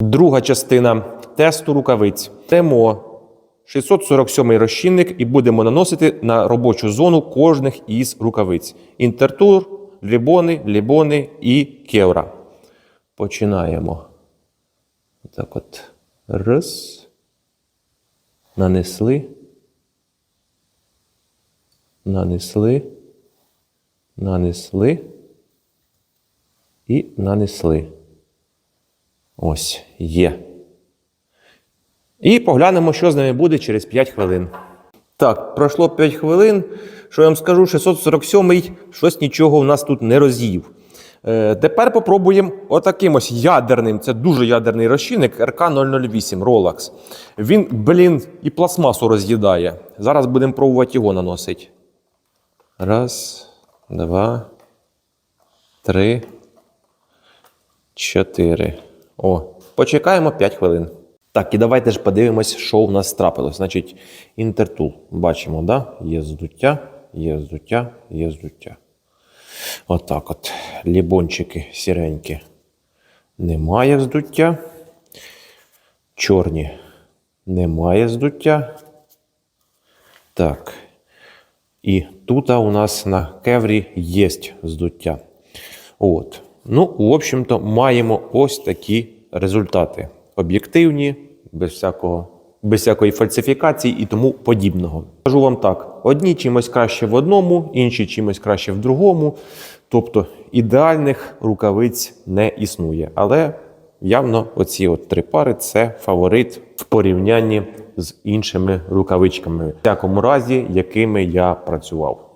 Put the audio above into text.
Друга частина тесту рукавиць. Беремо 647 розчинник і будемо наносити на робочу зону кожних із рукавиць. Інтертур, лібони, лібони і кевра. Починаємо. Так от. Раз. Нанесли. Нанесли. Нанесли. І нанесли. Ось є. І поглянемо, що з ними буде через 5 хвилин. Так, пройшло 5 хвилин. Що я вам скажу, 647-й щось нічого у нас тут не роз'їв. Е, тепер попробуємо отаким ось ядерним, це дуже ядерний розчинник РК-008 Rolex. Він, блін, і пластмасу роз'їдає. Зараз будемо пробувати його наносити. Раз, два, три, чотири. О, почекаємо 5 хвилин. Так, і давайте ж подивимось, що у нас трапилось. Значить, інтертул. Бачимо, да? Є здуття, є здуття, є здуття. Отак от. Лібончики сіренькі. Немає вздуття. Чорні. Немає здуття. Так. І тут у нас на кеврі є здуття. От. Ну, в общем-то, маємо ось такі результати. Об'єктивні, без всякого. Без всякої фальсифікації і тому подібного. Кажу вам так: одні чимось краще в одному, інші чимось краще в другому. Тобто ідеальних рукавиць не існує. Але явно оці от три пари це фаворит в порівнянні з іншими рукавичками, в всякому разі, якими я працював.